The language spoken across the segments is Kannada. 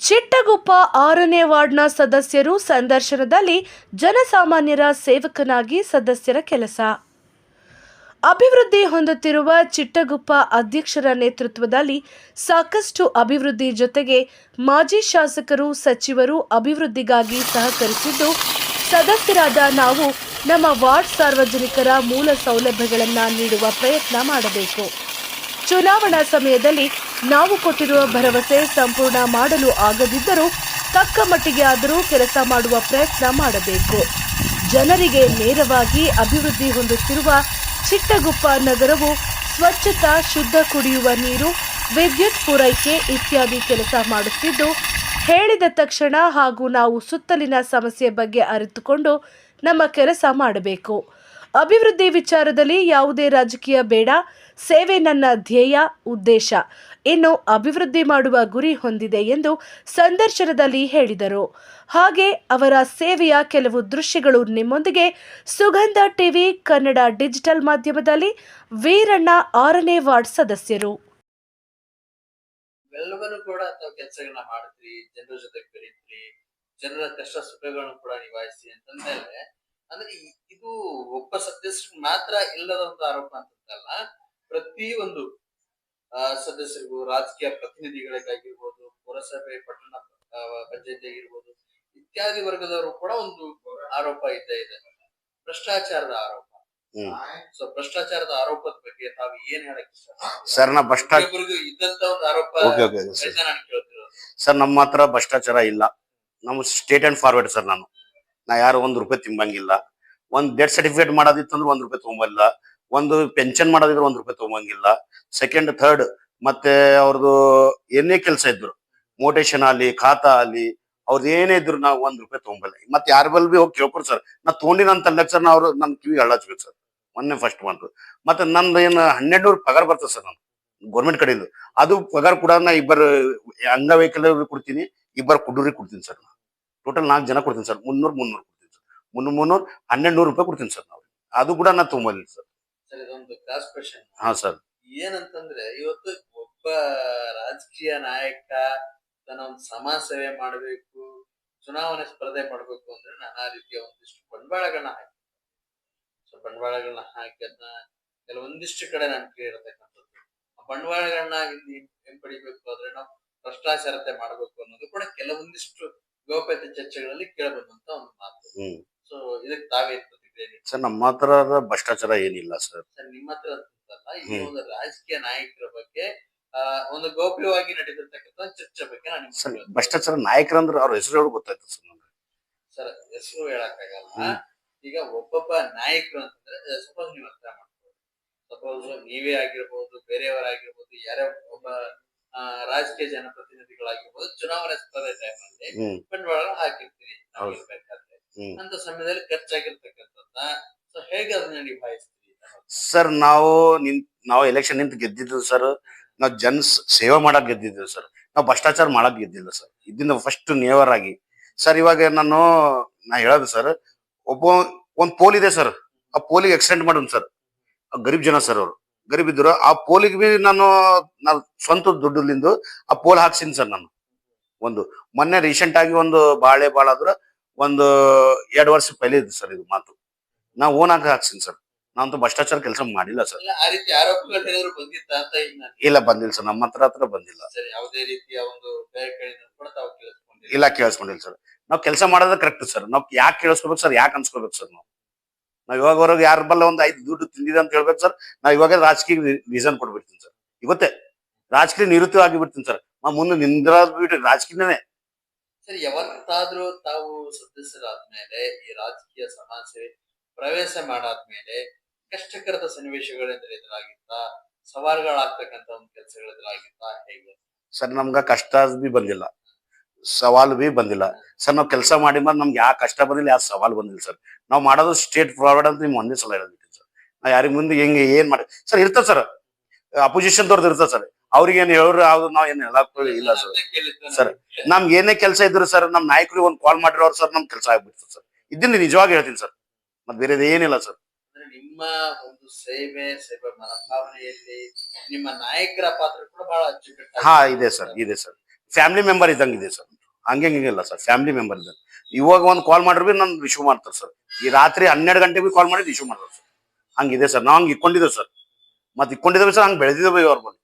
ಚಿಟ್ಟಗುಪ್ಪ ಆರನೇ ವಾರ್ಡ್ನ ಸದಸ್ಯರು ಸಂದರ್ಶನದಲ್ಲಿ ಜನಸಾಮಾನ್ಯರ ಸೇವಕನಾಗಿ ಸದಸ್ಯರ ಕೆಲಸ. ಅಭಿವೃದ್ಧಿ ಹೊಂದುತ್ತಿರುವ ಚಿಟ್ಟಗುಪ್ಪ ಅಧ್ಯಕ್ಷರ ನೇತೃತ್ವದಲ್ಲಿ ಸಾಕಷ್ಟು ಅಭಿವೃದ್ಧಿ ಜೊತೆಗೆ ಮಾಜಿ ಶಾಸಕರು, ಸಚಿವರು ಅಭಿವೃದ್ಧಿಗಾಗಿ ಸಹಕರಿಸಿದ್ದು, ಸದಸ್ಯರಾದ ನಾವು ನಮ್ಮ ವಾರ್ಡ್ ಸಾರ್ವಜನಿಕರ ಮೂಲ ಸೌಲಭ್ಯಗಳನ್ನು ನೀಡುವ ಪ್ರಯತ್ನ ಮಾಡಬೇಕು. ಚುನಾವಣಾ ಸಮಯದಲ್ಲಿ ನಾವು ಕೊಟ್ಟಿರುವ ಭರವಸೆ ಸಂಪೂರ್ಣ ಮಾಡಲು ಆಗದಿದ್ದರೂ ತಕ್ಕ ಮಟ್ಟಿಗೆ ಆದರೂ ಕೆಲಸ ಮಾಡುವ ಪ್ರಯತ್ನ ಮಾಡಬೇಕು. ಜನರಿಗೆ ನೇರವಾಗಿ ಅಭಿವೃದ್ಧಿ ಹೊಂದುತ್ತಿರುವ ಚಿಟ್ಟಗುಪ್ಪ ನಗರವು ಸ್ವಚ್ಛತಾ, ಶುದ್ಧ ಕುಡಿಯುವ ನೀರು, ವಿದ್ಯುತ್ ಪೂರೈಕೆ ಇತ್ಯಾದಿ ಕೆಲಸ ಮಾಡುತ್ತಿದ್ದು, ಹೇಳಿದ ತಕ್ಷಣ ಹಾಗೂ ನಾವು ಸುತ್ತಲಿನ ಸಮಸ್ಯೆ ಬಗ್ಗೆ ಅರಿತುಕೊಂಡು ನಮ್ಮ ಕೆಲಸ ಮಾಡಬೇಕು. ಅಭಿವೃದ್ಧಿ ವಿಚಾರದಲ್ಲಿ ಯಾವುದೇ ರಾಜಕೀಯ ಬೇಡ, ಸೇವೆ ನನ್ನ ಧ್ಯೇಯ, ಉದ್ದೇಶ. ಇನ್ನು ಅಭಿವೃದ್ಧಿ ಮಾಡುವ ಗುರಿ ಹೊಂದಿದೆ ಎಂದು ಸಂದರ್ಶನದಲ್ಲಿ ಹೇಳಿದರು. ಹಾಗೆ ಅವರ ಸೇವೆಯ ಕೆಲವು ದೃಶ್ಯಗಳು ನಿಮ್ಮೊಂದಿಗೆ ಸುಗಂಧ ಟಿವಿ, ಕನ್ನಡ ಡಿಜಿಟಲ್ ಮಾಧ್ಯಮದಲ್ಲಿ ವೀರಣ್ಣ ಆರನೇ ವಾರ್ಡ್ ಸದಸ್ಯರು. ಎಲ್ಲವನ್ನೂ ಕೂಡ ಕೆಲಸಗಳನ್ನ ಜನರ ಜೊತೆ ಜನರ ಕಷ್ಟ ಸುಖಗಳನ್ನು ಕೂಡ ನಿಭಾಯಿಸಿ ಅಂತಂದ್ರೆ ಅಂದ್ರೆ ಇದು ಒಬ್ಬ ಸದಸ್ಯ ಮಾತ್ರ ಇಲ್ಲದ ಒಂದು ಆರೋಪ ಅಂತಲ್ಲ ಪ್ರತಿ ಒಂದು ಸದಸ್ಯರಿಗೂ ರಾಜಕೀಯ ಪ್ರತಿನಿಧಿಗಳಿಗಾಗಿರ್ಬೋದು ಪುರಸಭೆ ಪಟ್ಟಣ ಪಂಚಾಯತಿ ಆಗಿರ್ಬೋದು ಇತ್ಯಾದಿ ವರ್ಗದವರು ಕೂಡ ಒಂದು ಆರೋಪ ಇದ್ದೇ ಇದೆ. ಭ್ರಷ್ಟಾಚಾರದ ಆರೋಪ. ಹ್ಮ್. ಸೊ ಭ್ರಷ್ಟಾಚಾರದ ಆರೋಪದ ಬಗ್ಗೆ ತಾವು ಏನ್ ಹೇಳಕ್ ಸರ್ ನಾ ಭ್ರಷ್ಟಾಚಾರ ಇದ್ದಂತ ಒಂದು ಆರೋಪ ನಾನು ಕೇಳ್ತಿರೋದು. ಸರ್ ನಮ್ಮ ಹತ್ರ ಭ್ರಷ್ಟಾಚಾರ ಇಲ್ಲ. ನಮ್ಮ ಸ್ಟೇಟ್ ಅಂಡ್ ಫಾರ್ವರ್ಡ್ ಸರ್ ನಾನು. ನಾ ಯಾರು ಒಂದ್ ರೂಪಾಯಿ ತಿಂಬಂಗಿಲ್ಲ. ಒಂದ್ ಡೆತ್ ಸರ್ಟಿಫಿಕೇಟ್ ಮಾಡೋದಿತ್ತಂದ್ರೆ ಒಂದ್ ರೂಪಾಯಿ ತಗೊಂಬಲ್ಲ ಒಂದು ಪೆನ್ಷನ್ ಮಾಡೋದಿದ್ರೆ ಒಂದ್ ರೂಪಾಯಿ ತಗೊಂಬಂಗಿಲ್ಲ. ಸೆಕೆಂಡ್ ಥರ್ಡ್ ಮತ್ತೆ ಅವ್ರದ್ದು ಏನೇ ಕೆಲಸ ಇದ್ರು ಮೋಟೇಶನ್ ಅಲ್ಲಿ ಖಾತಾ ಅಲ್ಲಿ ಅವ್ರದ್ದು ಏನೇ ಇದ್ರು ನಾವು ಒಂದ್ ರೂಪಾಯಿ ತಗೊಂಬಲ್ಲ. ಮತ್ತೆ ಯಾರ ಬಲ್ ಬಿ ಹೋಗಿ ಕೇಳ್ಕೊಡ್ ಸರ್. ನಾ ತೊಗೊಂಡಿನ ಅಂತ ಸರ್ ನಾ ಅವ್ರು ನನ್ ಕಿವಿ ಹಳ್ಳಚ್ಬೇಕು ಸರ್. ಮೊನ್ನೆ ಫಸ್ಟ್ ಮಂತ್ ಮತ್ತೆ ನಂದು ಏನು ಹನ್ನೆರಡು ನೂರು ಪಗಾರ ಬರ್ತದೆ ಸರ್ ನಾನು ಗೌರ್ಮೆಂಟ್ ಕಡೆಯಿಂದ. ಅದು ಪಗಾರ ಕೂಡ ನಾ ಇಬ್ಬರು ಅಂಗವೈಕಲ್ಯ ಕೊಡ್ತೀನಿ, ಇಬ್ಬರು ಕುಡ್ಡೂರಿಗೆ ಕೊಡ್ತೀನಿ ಸರ್ ನಾನು ಟೋಟಲ್ ನಾಲ್ಕು ಜನ ಕೊಡ್ತೀನಿ ಸರ್. ಮುನ್ನೂರು ಮುನ್ನೂರು ಕೊಡ್ತೀನಿ ಸರ್. ಮುನ್ನೂರು ಮುನ್ನೂರು ಹನ್ನೆರಡು ನೂರು ರೂಪಾಯಿ ಕೊಡ್ತೀನಿ ಸರ್ ನಾವು. ಅದು ಕೂಡ ನಾ ತೊಗೊಂಬಲ್ಲ ಸರ್. ಸರ್ ಇದೊಂದು ಕ್ರಾಸ್ ಕ್ವೆಶನ್ ಹಾ ಸರ್. ಏನಂತಂದ್ರೆ ಇವತ್ತು ಒಬ್ಬ ರಾಜಕೀಯ ನಾಯಕ ತನ್ನ ಒಂದು ಸಮಾಜ ಸೇವೆ ಮಾಡಬೇಕು ಚುನಾವಣೆ ಸ್ಪರ್ಧೆ ಮಾಡಬೇಕು ಅಂದ್ರೆ ನಾನಾ ರೀತಿಯ ಒಂದಿಷ್ಟು ಬಂಡವಾಳಗಳನ್ನ ಹಾಕಿ. ಸೊ ಬಂಡವಾಳಗಳನ್ನ ಹಾಕಿ ಅದನ್ನ ಕೆಲವೊಂದಿಷ್ಟು ಕಡೆ ನಾನು ಕೇಳಿರ್ತಕ್ಕಂಥದ್ದು ಆ ಬಂಡವಾಳಗಳನ್ನ ಹಿಂಪಡಿಬೇಕು ಆದ್ರೆ ನಾವು ಭ್ರಷ್ಟಾಚಾರತೆ ಮಾಡಬೇಕು ಅನ್ನೋದು ಕೂಡ ಕೆಲವೊಂದಿಷ್ಟು ಗೌಪ್ಯತೆ ಚರ್ಚೆಗಳಲ್ಲಿ ಕೇಳಬಂದಂತ ಒಂದು ಮಾತು. ಸೊ ಇದಕ್ಕೆ ತಾವೇ. ಸರ್ ನಮ್ಮ ಹತ್ರ ಭ್ರಷ್ಟಾಚಾರ ಏನಿಲ್ಲ ಸರ್ ಸರ್ ನಿಮ್ಮ ಹತ್ರ ಅಂತಲ್ಲ ಈ ಹ್ಮ್. ಒಂದು ರಾಜಕೀಯ ನಾಯಕರ ಬಗ್ಗೆ ಆ, ಒಂದು ಗೌಪ್ಯವಾಗಿ ನಡೆದಿರ್ತಕ್ಕಂಥ ಚರ್ಚೆ ಬಗ್ಗೆ ನಾನು ನಿಮ್ಗೆ ಸರ್ ಹೇಳ್ತೀನಿ. ಭ್ರಷ್ಟಾಚಾರ ನಾಯಕರಂದ್ರೆ ಅವ್ರ ಹೆಸರು ಹೇಳಿ ಗೊತ್ತಾಯ್ತು ಸರ್ ನಮ್ಗೆ ಸರ್ ಹೆಸರು ಹೇಳಕ್ಕಾಗಲ್ಲ ಹ್ಮ್. ಈಗ ಒಬ್ಬೊಬ್ಬ ನಾಯಕರು ಅಂತಂದ್ರೆ ಸಪೋಸ್ ನೀವು ಅರ್ಥ ಮಾಡ್ಬೋದು ಸಪೋಸ್ ನೀವೇ ಆಗಿರ್ಬೋದು ಬೇರೆಯವರಾಗಿರ್ಬೋದು ಯಾರೇ ಒಬ್ಬ ಆ, ರಾಜಕೀಯ ಜನಪ್ರತಿನಿಧಿಗಳಾಗಿರ್ಬೋದು ಚುನಾವಣೆ ಸ್ಪರ್ಧೆ ಟೈಮಲ್ಲಿ ಹ್ಮ್ ಬಂಡವಾಳ ಹಾಕಿರ್ತೀರಿ ನಾವು ಹೌದು. ಇರ್ಬೇಕಾದ್ರೆ ಹ್ಮ್ ಅಂತ ಸಮಯದಲ್ಲಿ ಸರ್ ನಾವು ನಿಂತ್ ನಾವು ಎಲೆಕ್ಷನ್ ನಿಂತ ಗೆದ್ದಿದ್ದು ಸರ್ ನಾವು ಜನ ಸೇವೆ ಮಾಡಕ್ ಗೆದ್ದಿದ್ದೀವಿ ಸರ್ ನಾವು ಭ್ರಷ್ಟಾಚಾರ ಮಾಡಕ್ ಗೆದ್ದಿಲ್ಲ ಸರ್ ಇದನ್ನ ಫಸ್ಟ್ ನೇವರ್ ಆಗಿ ಸರ್ ಇವಾಗ ನಾನು, ನಾ ಹೇಳೋದು ಸರ್ ಒಬ್ಬ, ಒಂದ್ ಪೋಲ್ ಇದೆ ಸರ್ ಆ ಪೋಲಿಗೆ ಎಕ್ಸಿಡೆಂಟ್ ಮಾಡೋಣ ಸರ್ ಗರೀಬ್ ಜನ ಸರ್ ಅವರು. ಗರೀಬ್ ಇದ್ರು, ಆ ಪೋಲಿಗೆ ಬಿ ನಾನು ನಾನು ಸ್ವಂತ ದುಡ್ಡಲ್ಲಿಂದ ಆ ಪೋಲ್ ಹಾಕ್ಸಿನಿ ಸರ್ ನಾನು. ಒಂದು, ಮೊನ್ನೆ ರೀಸೆಂಟ್ ಆಗಿ ಒಂದು ಬಾಳೆ ಬಾಳಾದ್ರೆ, ಒಂದು ಎರಡು ವರ್ಷ ಪೈಲೆ ಇದೆ ಸರ್ ಇದು ಮಾತು. ನಾ ಓನ್ ಆಗಿ ಹಾಕ್ಸಿನಿ ಸರ್ ನಾವಂತೂ ಭ್ರಷ್ಟಾಚಾರ ಕೆಲಸ ಮಾಡಿಲ್ಲ ಸರ್ ಇಲ್ಲ, ಆ ರೀತಿ ಆರೋಪಗಳು ಏನಾದ್ರು ಬಂದಿತ್ತ ಅಂತ ಈಗ ನಾನು ಇಲ್ಲ ಬಂದಿಲ್ಲ ಸರ್ ನಮ್ಮ ಹತ್ರ ಹತ್ರ ಬಂದಿಲ್ಲ. ಸರ್ ಯಾವುದೇ ರೀತಿಯ ಒಂದು ಬೇರೆ ಕಡೆಯಿಂದ ಕೂಡ ತಾವು ಕೇಳಿಸ್ಕೊಂಡಿಲ್ಲ. ಇಲ್ಲ ಕೇಳಿಸ್ಕೊಂಡಿಲ್ಲ ಸರ್ ನಾವು ಕೆಲಸ ಮಾಡೋದು ಕರೆಕ್ಟ್ ಸರ್ ನಾವು ಯಾಕೆ ಕೇಳಿಸ್ಕೋಬೇಕು ಸರ್ ಯಾಕೆ ಅನ್ಸ್ಕೋಬೇಕು ಸರ್ ನಾವು? ನಾವು ಇವಾಗವರೆಗೆ ಯಾರ ಬಲ್ಲ ಒಂದು ಐದು ದುಡ್ಡು ತಿಂದಿದೆ ಅಂತ ಹೇಳ್ಬೇಕು ಸರ್ ನಾವು ಇವಾಗ ರಾಜಕೀಯ ರೀಸನ್ ಕೊಡ್ಬಿಡ್ತೀನಿ ಸರ್ ಇವತ್ತೇ ರಾಜಕೀಯ ನಿವೃತ್ತಿ ಆಗಿಬಿಡ್ತೀನಿ ಸರ್ ನಾವು ಮುಂದೆ ನಿಂದ್ರಾಗ್ಬಿಟ್ಟು ಬಿಟ್ಟು ರಾಜಕೀಯನೇ. ಸರ್ ಯಾವತ್ತಾದ್ರೂ ತಾವು ಸದಸ್ಯರಾದ್ಮೇಲೆ ಈ ರಾಜಕೀಯ ಸಮಾಜ ಸೇವೆ ಪ್ರವೇಶ ಮಾಡಾದ್ಮೇಲೆ ಕಷ್ಟಕರದ ಸನ್ನಿವೇಶಗಳೆಂದ್ರೆ ಎದುರಾಗಿತ್ತ? ಸವಾಲುಗಳಾಗ್ತಕ್ಕಂತ ಒಂದು ಕೆಲಸಗಳು ಎದುರಾಗಿತ್ತ? ಹೇಗೆ? ಸರ್ ನಮ್ಗ ಕಷ್ಟ ಬಿ ಬಂದಿಲ್ಲ. ಸವಾಲು ಬಿ ಬಂದಿಲ್ಲ. ಸರ್ ನಾವು ಕೆಲಸ ಮಾಡಿ ಮೇಲೆ ನಮ್ಗೆ ಯಾವ ಕಷ್ಟ ಬಂದಿಲ್ಲ ಯಾವ ಸವಾಲು ಬಂದಿಲ್ಲ ಸರ್. ನಾವು ಮಾಡೋದು ಸ್ಟೇಟ್ ಫಾರ್ವರ್ಡ್ ಅಂತ ನಿಮ್ಗೆ ಒಂದೇ ಸಲ ಹೇಳ್ಬಿಟ್ಟಿನಿ ಸರ್. ನಾ ಯಾರಿಗ ಮುಂದೆ ಹೆಂಗೆ ಏನ್ ಮಾಡಿ ಸರ್ ಇರ್ತದೆ ಸರ್. ಅಪೋಸಿಷನ್ ದವ್ರದ್ದು ಇರ್ತದೆ ಸರ್. ಅವ್ರಿಗೆ ಹೇಳ್ರು ಹೇಳೋರು ಅವ್ರು ನಾವ್ ಏನ್ ಹೇಳಕ್ ಇಲ್ಲ ಸರ್. ಅದೇ ಸರ್. ನಮ್ಗೆ. ಏನೇ ಕೆಲಸ ಇದ್ರು ಸರ್ ನಮ್ ನಾಯಕರಿಗೆ ಒಂದು ಕಾಲ್ ಮಾಡಿರೋರು ಸರ್ ನಮ್ ಕೆಲಸ ಆಗ್ಬಿಡ್ತದೆ ಸರ್. ಇದನ್ನ ನಿಜವಾಗಿ ಹೇಳ್ತೀನಿ ಸರ್. ಮತ್ತೆ ಬೇರೆದೇನಿಲ್ಲ ಸರ್ ಅಂದ್ರೆ ನಿಮ್ಮ ಒಂದು ಸೇವೆ ಸೇವೆ ಮನೋಭಾವನೆಯಲ್ಲಿ ನಿಮ್ಮ ನಾಯಕರ ಪಾತ್ರ ಕೂಡ ಬಹಳ ಅಚ್ಚುಕಟ್ಟಾಗಿ ಹಾ ಇದೆ ಸರ್ ಇದೆ ಸರ್ ಫ್ಯಾಮಿಲಿ ಮೆಂಬರ್ ಇದ್ದಂಗೆ ಇದೆ ಸರ್ ಹಂಗೆ ಹಿಂಗಿಲ್ಲ ಸರ್ ಫ್ಯಾಮಿಲಿ ಮೆಂಬರ್ ಇದ್ದಂಗೆ. ಇವಾಗ ಒಂದು ಕಾಲ್ ಮಾಡ್ರಿ ನಾನು ಇಶ್ಯೂ ಮಾಡ್ತಾರೆ ಸರ್ ಈ ರಾತ್ರಿ ಹನ್ನೆರಡು ಗಂಟೆಗೆ ಬಿ ಕಾಲ್ ಮಾಡಿ ಇಶ್ಯೂ ಮಾಡ್ತಾರೆ ಸರ್ ಹಂಗಿದೆ ಸರ್ ನಾವು ಹಂಗೆ ಇಕ್ಕೊಂಡಿದ್ದೇವೆ ಸರ್ ಮತ್ತೆ ಇಕ್ಕೊಂಡಿದ್ದೇವೆ ಸರ್ ಹಂಗೆ ಬೆಳೆದಿದ್ದೇವೆ ಅವ್ರ ಬಂದು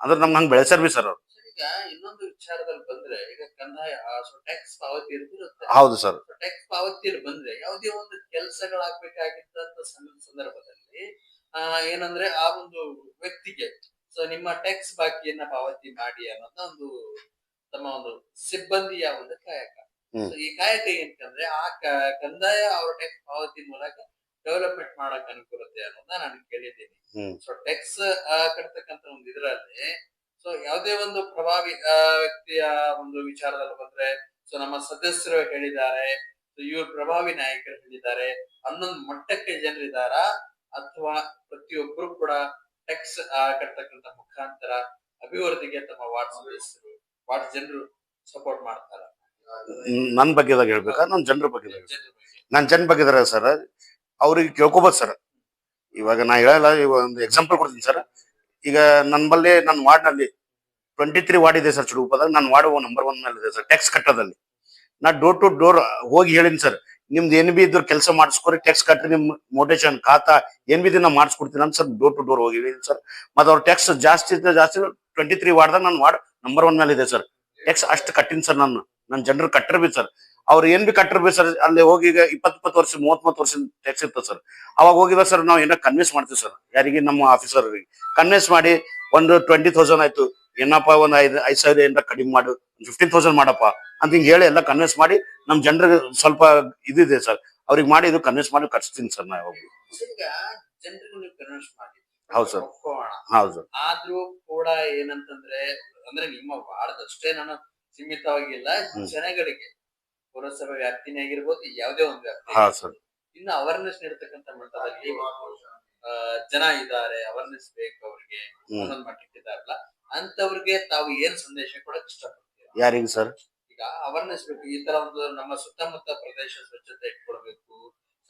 ಅಂದ್ರೆ ನಮ್ಗೆ ಹಂಗೆ ಬೆಳೆಸರ್ ಬಿ ಸರ್ ಅವ್ರು. ಈಗ ಇನ್ನೊಂದು ವಿಚಾರದಲ್ಲಿ ಬಂದ್ರೆ ಈಗ ಕಂದಾಯ ಸೊ ಟ್ಯಾಕ್ಸ್ ಪಾವತಿ ಇರುತ್ತೆ. ಹೌದು ಸರ್. ಟ್ಯಾಕ್ಸ್ ಪಾವತಿಯಲ್ಲಿ ಬಂದ್ರೆ ಯಾವುದೇ ಒಂದು ಕೆಲಸಗಳಾಗ್ಬೇಕಾಗಿದ್ದಂತ ಸಂದ- ಸಂದರ್ಭದಲ್ಲಿ ಆ ಏನಂದ್ರೆ ಆ ಒಂದು ವ್ಯಕ್ತಿಗೆ ಸೊ ನಿಮ್ಮ ಟ್ಯಾಕ್ಸ್ ಬಾಕಿಯನ್ನ ಪಾವತಿ ಮಾಡಿ ಅನ್ನೋದ ಒಂದು ತಮ್ಮ ಒಂದು ಸಿಬ್ಬಂದಿಯ ಒಂದು ಕಾಯಕ. ಈ ಕಾಯಕ ಏನಂತಂದ್ರೆ ಆ ಕಂದಾಯ ಅವ್ರ ಟ್ಯಾಕ್ಸ್ ಪಾವತಿ ಮೂಲಕ ಡೆವಲಪ್ಮೆಂಟ್ ಮಾಡಕ್ ಅನುಕೂಲತೆ ಅನ್ನೋದನ್ನ ನಾನು ಕೇಳಿದ್ದೀನಿ. ಸೊ ಟ್ಯಾಕ್ಸ್ ಕಟ್ತಕ್ಕಂತ ಒಂದು ಇದರಲ್ಲಿ ಸೊ ಯಾವುದೇ ಒಂದು ಪ್ರಭಾವಿ ವ್ಯಕ್ತಿಯ ಒಂದು ವಿಚಾರದಲ್ಲಿ ಬಂದ್ರೆ ಸೊ ನಮ್ಮ ಸದಸ್ಯರು ಹೇಳಿದ್ದಾರೆ ಇವ್ರು ಪ್ರಭಾವಿ ನಾಯಕರು ಹೇಳಿದ್ದಾರೆ ಅನ್ನೊಂದು ಮಟ್ಟಕ್ಕೆ ಜನರಿದಾರ ಅಥವಾ ಪ್ರತಿಯೊಬ್ಬರು ಕೂಡ ಟೆಕ್ಸ್ ಕಟ್ತಕ್ಕಂತ ಮುಖಾಂತರ ಅಭಿವೃದ್ಧಿಗೆ ತಮ್ಮ ವಾರ್ಡ್ ಸದಸ್ಯರು ವಾರ್ಡ್ ಜನರು ಸಪೋರ್ಟ್ ಮಾಡ್ತಾರ? ನನ್ನ ಬಗ್ಗೆದಾಗ ಹೇಳ್ಬೇಕಾ? ನನ್ನ ಜನರ ಬಗ್ಗೆ. ನನ್ನ ಜನ ಬಗ್ಗೆದಾರ ಸರ್ ಅವ್ರಿಗೆ ಕೇಳ್ಕೊಬೋದು ಸರ್. ಇವಾಗ ನಾ ಹೇಳಲ್ಲ ಇವಾಗ ಒಂದು ಎಕ್ಸಾಂಪಲ್ ಕೊಡ್ತೀನಿ ಸರ್. ಈಗ ನನ್ನ ಬಲ್ಲಿ ನನ್ನ ವಾರ್ಡ್ನಲ್ಲಿ ಟ್ವೆಂಟಿ ತ್ರೀ ವಾರ್ಡ್ ಇದೆ ಸರ್ ಚುಡುಪದಾಗ ನನ್ನ ವಾರ್ಡ್ ನಂಬರ್ ಒನ್ ಮೇಲೆ ಇದೆ ಸರ್ ಟ್ಯಾಕ್ಸ್ ಕಟ್ಟೋದಲ್ಲಿ ನಾ ಡೋರ್ ಟು ಡೋರ್ ಹೋಗಿ ಹೇಳಿನಿ ಸರ್, ನಿಮ್ದು ಏನ್ ಬಿ ಇದ್ರ ಕೆಲಸ ಮಾಡಿಸ್ಕೊರಿ ಟ್ಯಾಕ್ಸ್ ಕಟ್ಟ್ರಿ ನಿಮ್ ಮೋಟೇಶನ್ ಖಾತಾ, ಏನ್ ಬಿ ದಿನ ಮಾಡಿಸ್ಕೊಡ್ತೀನಿ ಅಂತ ಸರ್ ಡೋರ್ ಟು ಡೋರ್ ಹೋಗಿ ಹೇಳಿನಿ ಸರ್. ಮತ್ತೆ ಅವ್ರ ಟ್ಯಾಕ್ಸ್ ಜಾಸ್ತಿ ಇದ್ರೆ ಜಾಸ್ತಿ ಟ್ವೆಂಟಿ ತ್ರೀ ವಾರ್ಡ್ದಾಗ ನನ್ನ ವಾರ್ಡ್ ನಂಬರ್ ಒನ್ ಮೇಲೆ ಇದೆ ಸರ್. ಟ್ಯಾಕ್ಸ್ ಅಷ್ಟು ಕಟ್ಟಿನಿ ಸರ್ ನಾನು ನನ್ನ ಜನರು ಕಟ್ಟರ್ ಬಿ ಸರ್. ಅವ್ರು ಏನ್ ಬಿ ಕಟ್ಟರ್ ಬಿ ಸರ್ ಅಲ್ಲಿ ಹೋಗಿ ಈಗ ಇಪ್ಪತ್ ಇಪ್ಪತ್ತು ವರ್ಷ ಮೂವತ್ ಮೂವತ್ತು ವರ್ಷ ಟ್ಯಾಕ್ಸ್ ಇರ್ತದೆ ಸರ್. ಅವಾಗ ಹೋಗಿದ್ರೆ ಸರ್ ನಾವು ಏನೋ ಕನ್ವಿನ್ಸ್ ಮಾಡ್ತೀವಿ ಸರ್. ಯಾರಿಗೆ? ನಮ್ಮ ಆಫೀಸರ್ ಕನ್ವಿನ್ಸ್ ಮಾಡಿ ಒಂದು ಟ್ವೆಂಟಿ ತೌಸಂಡ್ ಆಯ್ತು. ಏನಪ್ಪ ಒಂದ್ ಐದು ಐದ್ ಸಾವಿರ ಏನಾರ ಕಡಿಮೆ ಮಾಡು. ಫಿಫ್ಟೀನ್ ತೌಸಂಡ್ ಮಾಡಪ್ಪ ಅಂತ ಹಿಂಗ್ ಹೇಳಿ ಎಲ್ಲ ಕನ್ವಿನ್ಸ್ ಮಾಡಿ ನಮ್ ಜನರಿಗೆ ಸ್ವಲ್ಪ ಇದಿದೆ ಸರ್. ಅವ್ರಿಗೆ ಮಾಡಿ ಇದು ಕನ್ವಿನ್ಸ್ ಮಾಡಿ ಕಟ್ಸ್ತೀನಿ ಸರ್ ನಾವ್ ಹೌದು ಸರ್. ಹೌದು ಸರ್. ಆದ್ರೂ ಕೂಡ ಏನಂತಂದ್ರೆ ಅಂದ್ರೆ ನಿಮ್ಮ ವಾರದಷ್ಟೇ ನಾನು ಸೀಮಿತವಾಗಿಲ್ಲ. ಜನಗಳಿಗೆ. ಪುರಸಭೆ ವ್ಯಾಪ್ತಿನೇ ಆಗಿರ್ಬೋದು ಯಾವುದೇ ಒಂದು ವ್ಯಾಪ್ತಿ ಹಾ ಸರ್. ಇನ್ನು ಅವೇರ್ನೆಸ್ ನೀಡತಕ್ಕಂತ ಮಟ್ಟದಲ್ಲಿ ಜನ ಇದ್ದಾರೆ ಅವೇರ್ನೆಸ್ ಬೇಕು ಅವ್ರಿಗೆ. ಒಂದೊಂದು ಮಟ್ಟಕ್ಕೆ ಇದಾರಲ್ಲ ಅಂತವ್ರಿಗೆ ತಾವು ಏನ್ ಸಂದೇಶ ಕೊಡಕ್ ಇಷ್ಟಪಡ್ತೀರಾ? ಯಾರಿಗೆ ಸರ್? ಈಗ ಅವೇರ್ನೆಸ್ ಬೇಕು ಈ ತರ ಒಂದು ನಮ್ಮ ಸುತ್ತಮುತ್ತ ಪ್ರದೇಶ ಸ್ವಚ್ಛತೆ ಇಟ್ಕೊಳ್ಬೇಕು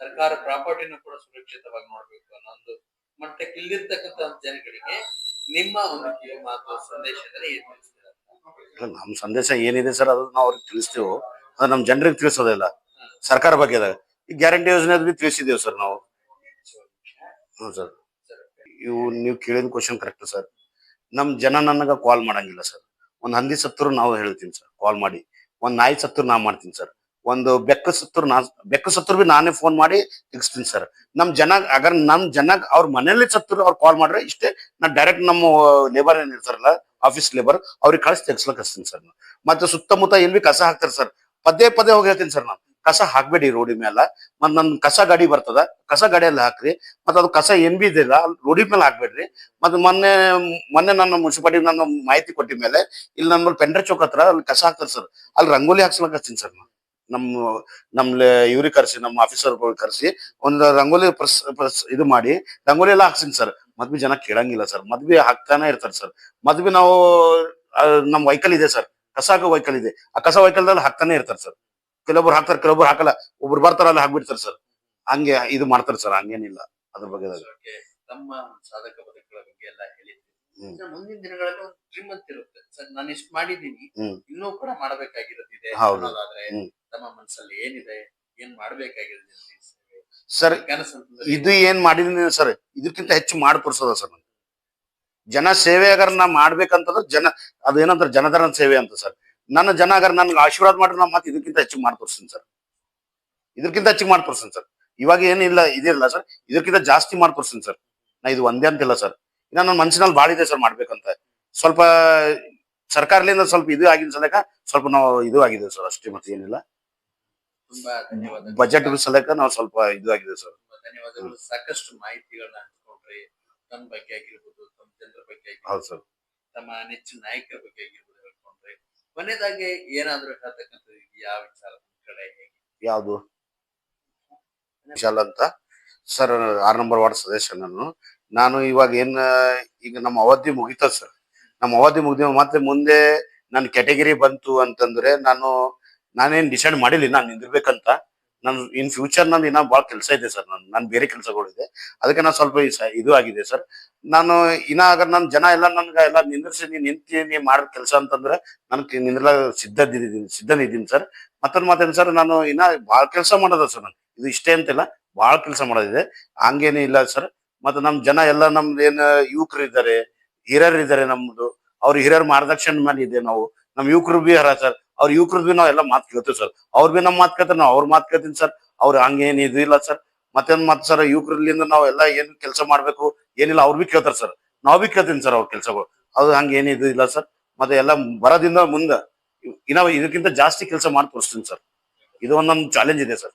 ಸರ್ಕಾರ ಪ್ರಾಪರ್ಟಿನೂ ಕೂಡ ಸುರಕ್ಷಿತವಾಗಿ ನೋಡ್ಬೇಕು ಅನ್ನೋ ಒಂದು ಮಟ್ಟಕ್ಕೆ ಇಲ್ಲಿರ್ತಕ್ಕಂತ ಜನಗಳಿಗೆ ನಿಮ್ಮ ಒಂದು ಕಿವಿ ಮಾತು ಸಂದೇಶದಲ್ಲಿ ಏನ್ ತಿಳಿಸ್ತೀರಾ? ನಮ್ ಸಂದೇಶ ಏನಿದೆ ಸರ್ ಅದನ್ನ ನಾವು ಅವ್ರಿಗೆ ತಿಳಿಸ್ತೀವೋ ಅದು ನಮ್ ಜನರಿಗೆ ತಿಳಿಸೋದಿಲ್ಲ. ಸರ್ಕಾರ ಬಗ್ಗೆ ಈ ಗ್ಯಾರಂಟಿ ಯೋಜನೆ ಬಿ ತಿಳಿಸಿದೇವ್ ಸರ್ ನಾವು. ಹ್ಞೂ ಸರ್. ಇವು ನೀವು ಕೇಳಿದ ಕ್ವಶನ್ ಕರೆಕ್ಟ್ ಸರ್. ನಮ್ ಜನ ನನಗ ಕಾಲ್ ಮಾಡಂಗಿಲ್ಲ ಸರ್. ಒಂದ್ ಹಂದಿ ಸತ್ತರು ನಾವು ಹೇಳ್ತೀನಿ ಸರ್. ಕಾಲ್ ಮಾಡಿ. ಒಂದ್ ನಾಯಿ ಸತ್ತರು ನಾ ಮಾಡ್ತೀನಿ ಸರ್. ಒಂದು ಬೆಕ್ಕ ಸತ್ತರು ನಾ, ಬೆಕ್ಕ ಸತ್ತರು ಬಿ ನಾನೇ ಫೋನ್ ಮಾಡಿ ತೆಗಿಸ್ತೀನಿ ಸರ್. ನಮ್ ಜನ, ಅಗರ್ ನಮ್ ಜನ ಅವ್ರ ಮನೇಲಿ ಸತ್ತರು ಅವ್ರು ಕಾಲ್ ಮಾಡ್ರೆ ಇಷ್ಟೇ ನಾ ಡೈರೆಕ್ಟ್ ನಮ್ಮ ಲೇಬರ್ ಏನ್ ಇರ್ತಾರಲ್ಲ ಆಫೀಸ್ ಲೇಬರ್ ಅವ್ರಿಗೆ ಕಳ್ಸಿ ತೆಗಿಸ್ಲಕ್ ಹಚ್ತೀನಿ ಸರ್. ಮತ್ತೆ ಸುತ್ತಮುತ್ತ ಎಲ್ಲಿ ಕಸ ಹಾಕ್ತಾರೆ ಸರ್. ಪದೇ ಪದೇ ಹೋಗಿ ಹೇಳ್ತೀನಿ ಸರ್ ನಾನು. ಕಸ ಹಾಕ್ಬೇಡಿ ರೋಡಿ ಮೇಲೆ. ಮತ್ ನನ್ ಕಸ ಗಾಡಿ ಬರ್ತದ, ಕಸ ಗಾಡಿಯಲ್ಲಿ ಹಾಕ್ರಿ. ಮತ್ ಅದು ಕಸ ಏನ್ ಬಿ ಇದಿಲ್ಲ ರೋಡಿ ಮೇಲೆ ಹಾಕ್ಬೇಡ್ರಿ. ಮತ್ ಮೊನ್ನೆ ಮೊನ್ನೆ ನನ್ನ ಮುನ್ಸಿಪಾಲಿಟಿ ನನ್ನ ಮಾಹಿತಿ ಕೊಟ್ಟಿದ ಮೇಲೆ, ಇಲ್ಲಿ ನನ್ನ ಪೆಂಡ್ರ ಚೌಕ್ ಹತ್ರ ಅಲ್ಲಿ ಕಸ ಹಾಕ್ತಾರೆ ಸರ್. ಅಲ್ಲಿ ರಂಗೋಲಿ ಹಾಕ್ಸ್ಲಕ್ ಹಚ್ತೀನಿ ಸರ್ ನಾನು. ನಮ್ಮ ನಮ್ ಇವ್ರಿಗೆ ಕರ್ಸಿ, ನಮ್ಮ ಆಫೀಸರ್ ಕರ್ಸಿ, ಒಂದು ರಂಗೋಲಿ ಇದು ಮಾಡಿ, ರಂಗೋಲಿ ಎಲ್ಲ ಹಾಕ್ಸಿನಿ ಸರ್. ಮದ್ವಿ ಜನ ಕೇಳಂಗಿಲ್ಲ ಸರ್. ಮದ್ವಿ ಹಾಕ್ತಾನೆ ಇರ್ತಾರೆ ಸರ್. ಮದ್ವಿ ನಾವು ನಮ್ಮ ನಮ್ ವೈಕಲ್ ಇದೆ ಸರ್. ಕಸ ಹಾಕೋ ವೈಕಲ್ ಇದೆ. ಆ ಕಸ ವೈಕಲ್ದಲ್ಲಿ ಹಾಕ್ತಾನೆ ಇರ್ತಾರೆ ಸರ್. ಕೆಲವೊಬ್ರು ಹಾಕ್ತಾರೆ ಕೆಲವೊಬ್ರು ಹಾಕಲ್ಲ. ಒಬ್ರು ಬರ್ತಾರ ಅಲ್ಲಿ ಹಾಕ್ಬಿಡ್ತಾರೆ ಸರ್. ಹಂಗೆ ಇದು ಮಾಡ್ತಾರೆ ಸರ್ ಹಂಗೇನಿಲ್ಲ ಅದ್ರ ಬಗ್ಗೆ ತಮ್ಮ ಸಾಧಕ ಬದುಕುಗಳ ಬಗ್ಗೆ ಎಲ್ಲ. ಸರ್, ಮುಂದಿನ ದಿನಗಳಲ್ಲಿ ಒಂದು ಶ್ರೀಮಂತ ಇರುತ್ತೆ. ಸರ್ ನಾನು ಇಷ್ಟು ಮಾಡಿದ್ದೀನಿ. ಇನ್ನೂ ಕೂಡ ಮಾಡಬೇಕಾಗಿರೋದಿದೆ. ಅನ್ನೋದಾದ್ರೆ ತಮ್ಮ ಮನಸ್ಸಲ್ಲಿ ಏನಿದೆ? ಏನ್ ಮಾಡ್ಬೇಕಾಗಿರೋದು ಸರ್ ಇದು ಏನ್ ಮಾಡಿದೀನಿ ಸರ್ ಇದಕ್ಕಿಂತ ಹೆಚ್ಚು ಮಾಡಿ ತೋರ್ಸೋದ ಸರ್ ನಾನು ಜನ ಸೇವೆ ಆಗಾರ ನಾ ಮಾಡ್ಬೇಕಂತಂದ್ರೆ ಜನ ಅದೇನಂತಾರೆ ಜನಧರನ ಸೇವೆ ಅಂತ ಸರ್. ನನ್ನ ಜನ ಆಗಾರ ನನ್ಗೆ ಆಶೀರ್ವಾದ ಮಾಡ್ರೆ ನಾ ಮತ್ತೆ ಇದಕ್ಕಿಂತ ಹೆಚ್ಚಿಗೆ ಮಾಡಿ ತೋರಿಸ್ತೀನಿ ಸರ್. ಇದಕ್ಕಿಂತ ಹೆಚ್ಚಿಗೆ ಮಾಡಿ ತೋರಿಸ್ತೀನಿ ಸರ್. ಇವಾಗ ಏನಿಲ್ಲ ಇದಿಲ್ಲ ಸರ್. ಇದಕ್ಕಿಂತ ಜಾಸ್ತಿ ಮಾಡಿ ತೋರಿಸ್ತೀನಿ ಸರ್. ನಾ ಇದು ಒಂದೇ ಅಂತಿಲ್ಲ ಸರ್. ಇನ್ನ ನನ್ನ ಮನಸ್ಸಿನಲ್ಲಿ ಭಾಳ ಇದೆ ಸರ್ ಮಾಡ್ಬೇಕಂತ. ಸ್ವಲ್ಪ ಸರ್ಕಾರದಿಂದ ಸ್ವಲ್ಪ ಇದು ಆಗಿನ ಸಲಕ ಸ್ವಲ್ಪ ನಾವು ಇದು ಆಗಿದೆ ಸರ್ ಅಷ್ಟೇ ಮತ್ತೆ ಏನಿಲ್ಲ. ಬಜೆಟ್ ಸಲಕ ನಾವು ಸ್ವಲ್ಪ ಇದು ಆಗಿದೆ ಸರ್. ಧನ್ಯವಾದಗಳು. ಸಾಕಷ್ಟು ಮಾಹಿತಿಗಳನ್ನ ತಮ್ಮ ಬಗ್ಗೆ ಆಗಿರ್ಬೋದು ತಮ್ಮ ಜನರ ಬಗ್ಗೆ ಆಗಿರ್ಬೋದು ಸರ್. ತಮ್ಮ ನೆಚ್ಚಿನ ನಾಯಕರ ಬಗ್ಗೆ ಆಗಿರ್ಬೋದು ಹೇಳ್ಕೊಂಡ್ರೆ ಕೊನೆಯದಾಗಿ ಏನಾದ್ರೂ ಹೇಳ್ತಕ್ಕಂಥದ್ದು ಯಾವ ವಿಚಾರ ನಿಮ್ ಕಡೆ ಹೇಗೆ? ಯಾವುದು? ವಿಶಾಲ್ ಅಂತ? ಸರ್ ಆರ್ ನಂಬರ್ ವಾರ್ಡ್ ಸದಸ್ಯ ನಾನು. ನಾನು ಇವಾಗ ಏನ್ ಈಗ ನಮ್ಮ ಅವಧಿ ಮುಗಿತ ಸರ್. ನಮ್ಮ ಅವಧಿ ಮುಗಿದ ಮತ್ತೆ ಮುಂದೆ ನನ್ನ ಕ್ಯಾಟಗರಿ ಬಂತು ಅಂತಂದ್ರೆ ನಾನು ನಾನೇನ್ ಡಿಸೈಡ್ ಮಾಡಿಲ್ಲ ನಾನು ನಿಂದಿರ್ಬೇಕಂತ. ನನ್ ಇನ್ ಫ್ಯೂಚರ್ ನಂದು ಇನ್ನ ಬಹಳ ಕೆಲಸ ಇದೆ ಸರ್, ನನ್ ನನ್ ಬೇರೆ ಕೆಲಸಗಳಿದೆ ಅದಕ್ಕೆ ನಾನು ಸ್ವಲ್ಪ ಇದು ಆಗಿದೆ ಸರ್. ನಾನು ಇನ್ನ ಆಗ ನನ್ ಜನ ಎಲ್ಲ ನನ್ಗ ಎಲ್ಲ ನಿಂದ್ರಿಸಿ, ನೀನ್ ನಿಂತಿ ಮಾಡಿದ ಮಾಡೋ ಕೆಲಸ ಅಂತಂದ್ರೆ ನನ್ ನಿಂದ್ರಲ ಸಿದ್ಧದಿದ್ದೀನಿ ಸಿದ್ಧನಿದ್ದೀನಿ ಸರ್. ಮತ್ತೊಂದು ಮಾತೇನು ಸರ್, ನಾನು ಇನ್ನ ಬಹಳ ಕೆಲಸ ಮಾಡೋದ ಸರ್ ನಾನು ಇದು ಇಷ್ಟೇ ಅಂತಿಲ್ಲ ಬಹಳ ಕೆಲಸ ಮಾಡೋದಿದೆ. ಹಂಗೇನು ಇಲ್ಲ ಸರ್. ಮತ್ತೆ ನಮ್ ಜನ ಎಲ್ಲ ನಮ್ದು ಏನ್ ಯುವಕರು ಇದ್ದಾರೆ ಹಿರಿಯರು ಇದ್ದಾರೆ ನಮ್ದು. ಅವ್ರ ಹಿರಿಯರ ಮಾರ್ಗದರ್ಶನ ಮೇಲೆ ಇದೆ ನಾವು. ನಮ್ ಯುವಕರು ಬಿ ಹರ ಸರ್. ಅವ್ರ ಯುವಕರದ್ ಭೀ ನಾವ್ ಎಲ್ಲ ಮಾತು ಕೇಳ್ತೀವಿ ಸರ್. ಅವ್ರ ಬಿ ನಮ್ ಮಾತು ಕೇಳ್ತಾರೆ, ನಾವು ಅವ್ರ ಮಾತು ಕೇಳ್ತೀನಿ ಸರ್. ಅವ್ರು ಹಂಗೇನು ಇದು ಇಲ್ಲ ಸರ್. ಮತ್ತೇನ್ ಮಾತು ಸರ್, ಯುವಕರಲ್ಲಿಂದ ನಾವ್ ಎಲ್ಲ ಏನ್ ಕೆಲಸ ಮಾಡ್ಬೇಕು, ಏನಿಲ್ಲ, ಅವ್ರು ಬಿ ಕೇಳ್ತಾರೆ ಸರ್. ನಾವ್ ಬಿ ಕೇಳ್ತೀನಿ ಸರ್ ಅವ್ರ ಕೆಲಸಗಳು. ಅದು ಹಂಗೇನು ಇದು ಇಲ್ಲ ಸರ್. ಮತ್ತೆ ಎಲ್ಲ ಬರೋದಿಂದ ಮುಂದೆ, ಇನ್ನ ಇದಕ್ಕಿಂತ ಜಾಸ್ತಿ ಕೆಲಸ ಮಾಡಿ ತೋರಿಸ್ತೀನಿ ಸರ್. ಇದು ಒಂದೊಂದು ಚಾಲೆಂಜ್ ಇದೆ ಸರ್.